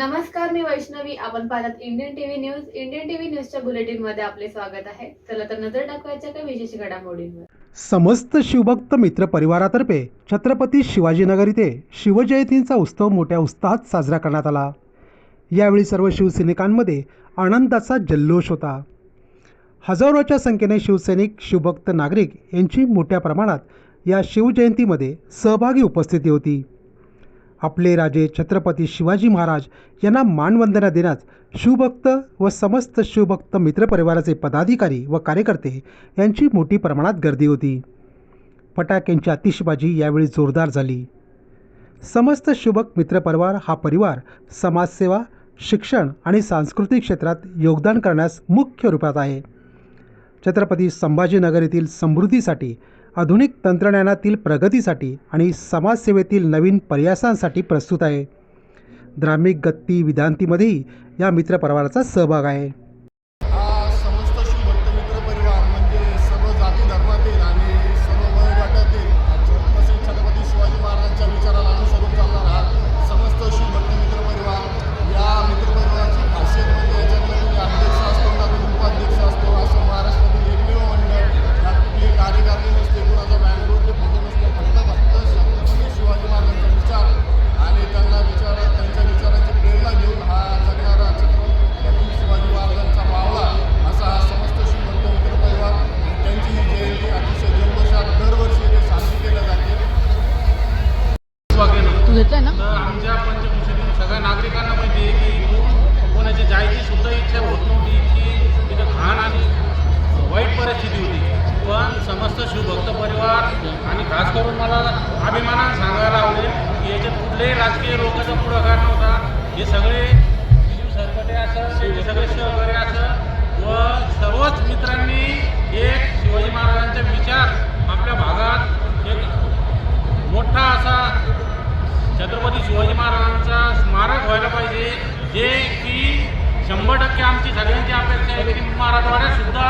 नमस्कार मी वैष्णवी. आपण पाहतात Indian TV news Indian TV न्यूजच्या बुलेटिनमध्ये आपले स्वागत आहे. चला तर नजर टाकवायच्या काही विशेष घडामोडींवर. समस्त शिवभक्त मित्र परिवारातर्फे छत्रपती शिवाजीनगर इथे शिवजयंतीचा उत्सव मोठ्या उत्साहात साजरा करण्यात आला. यावेळी सर्व शिवसैनिकांमध्ये आनंदाचा जल्लोष होता. हजारोच्या संख्येने शिवसैनिक शिवभक्त नागरिक यांची मोठ्या प्रमाणात या शिवजयंतीमध्ये सहभागी उपस्थिती होती. आपले राजे छत्रपती शिवाजी महाराज यांना मानवंदना देण्यास शिवभक्त व समस्त शिवभक्त मित्रपरिवाराचे पदाधिकारी व कार्यकर्ते यांची मोठी प्रमाणात गर्दी होती. फटाक्यांची आतिषबाजी यावेळी जोरदार झाली. समस्त शिवभक्त मित्रपरिवार हा परिवार समाजसेवा शिक्षण आणि सांस्कृतिक क्षेत्रात योगदान करण्यास मुख्य रूपात आहे. छत्रपती संभाजीनगर येथील समृद्धीसाठी आधुनिक तंत्रज्ञानातील प्रगतीसाठी आणि समाजसेवेतील नवीन प्रयासांसाठी प्रस्तुत आहे. धार्मिक गत्ती विधांतीमध्येही या मित्रपरिवाराचा सहभाग आहे. याच्यात कुठल्याही राजकीय लोकांचा पुढाकार नव्हता. हे सगळे सरकटे असं हे सगळे सहकार्य असं व सर्वच मित्रांनी एक शिवाजी महाराजांचा विचार आपल्या भागात एक मोठा असा छत्रपती शिवाजी महाराजांचा स्मारक व्हायला पाहिजे. जे की शंभर टक्के आमची सगळ्यांची अपेक्षा आहे की मराठवाड्यात सुद्धा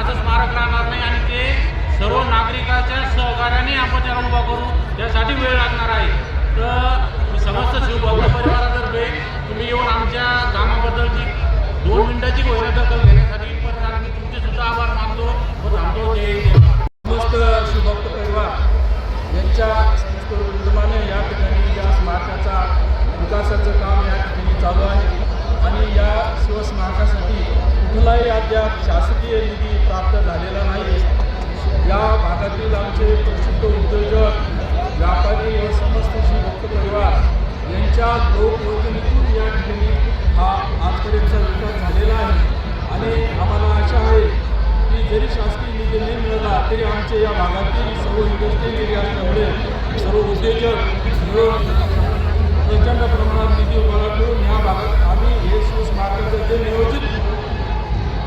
असं स्मारक राहणार नाही आणि ते सर्व नागरिकाच्या सहकार्याने आपण त्याला उभा करू. त्यासाठी वेळ लागणार आहे. तर समस्त शिवभक्त परिवारातर्फे तुम्ही येऊन आमच्या कामाबद्दलची दोन मिनिटाची होईना दखल घेण्यासाठी पण आला. तुमचे सुद्धा आभार मानतो व थांबतो. जय समस्त शिवभक्त परिवार. यांच्या संयुक्त या ठिकाणी या स्मारकाचा विकासाचं काम या ठिकाणी चालू आहे. आणि या शिवस्मारकासाठी कुठलाही अद्याप शासकीय निधी प्राप्त झालेला नाही या भागातील आमचे यांच्या लोकयोजनेतून या ठिकाणी हा आजपर्यंतचा विकास झालेला आहे. आणि आम्हाला आशा आहे की जरी शासकीय निधी नाही मिळाला तरी आमच्या या भागातील सर्व इंडस्ट्रियल एरिया असल्यामुळे सर्व उद्योजक मिळून प्रचंड प्रमाणात निधी गोळा करून या भागात आम्ही हे शिवस्मारकाचं जे नियोजित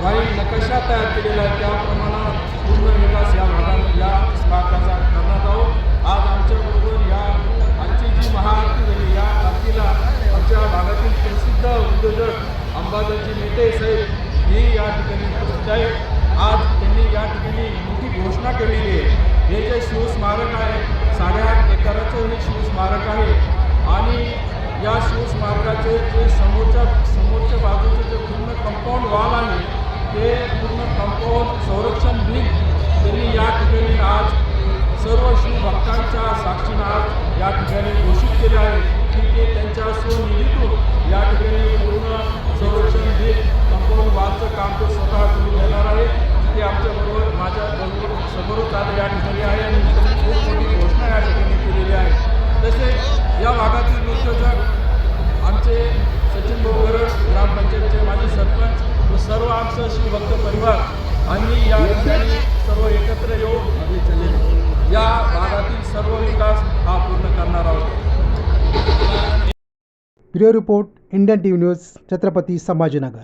वाईट नकाशा तयार केलेला आहे त्या प्रमाणात पूर्ण विकास या भागात या स्मारकाचा करण्यात आहोत आज आमच्याबरोबर या आजची जी महाआरती झाली या आरतीला आमच्या भागातील प्रसिद्ध उद्योजक अंबादाजी नेते साहेब हे या ठिकाणी उपस्थित आहेत आज त्यांनी या ठिकाणी मोठी घोषणा केलेली आहे. हे जे शिवस्मारक आहे साडेआठ एकराचं हे शिवस्मारक आहे. आणि या शिवस्मारकाचे जे समोरच्या समोरच्या बाजूचे जे पूर्ण कंपाऊंड वॉल आहे ते पूर्ण कंपाऊंड संरक्षण बिल त्यांनी या ठिकाणी आज सर्व शिवभक्तांच्या साक्षीनं आज या ठिकाणी घोषित केले आहे की ते त्यांच्या स्वनिधीतून या ठिकाणी पूर्ण संरक्षण बिल कंपाऊंड वॉलचं काम ते स्वतः करून देणार आहे ते आमच्याबरोबर माझ्या बरोबर समोरच आलं या ठिकाणी आहे आणि खूप मोठी घोषणा या ठिकाणी केलेली आहे. तसेच या भागातील उद्योजक आमचे सचिन बोगर ग्रामपंचायतचे माझे सरपंच व सर्व आमचं शिवभक्त परिवार आम्ही या ठिकाणी सर्व एकत्र येऊन या भागातील सर्व विकास हा पूर्ण करणार आहोत. Bureau report Indian T news Chhatrapati Sambhajinagar.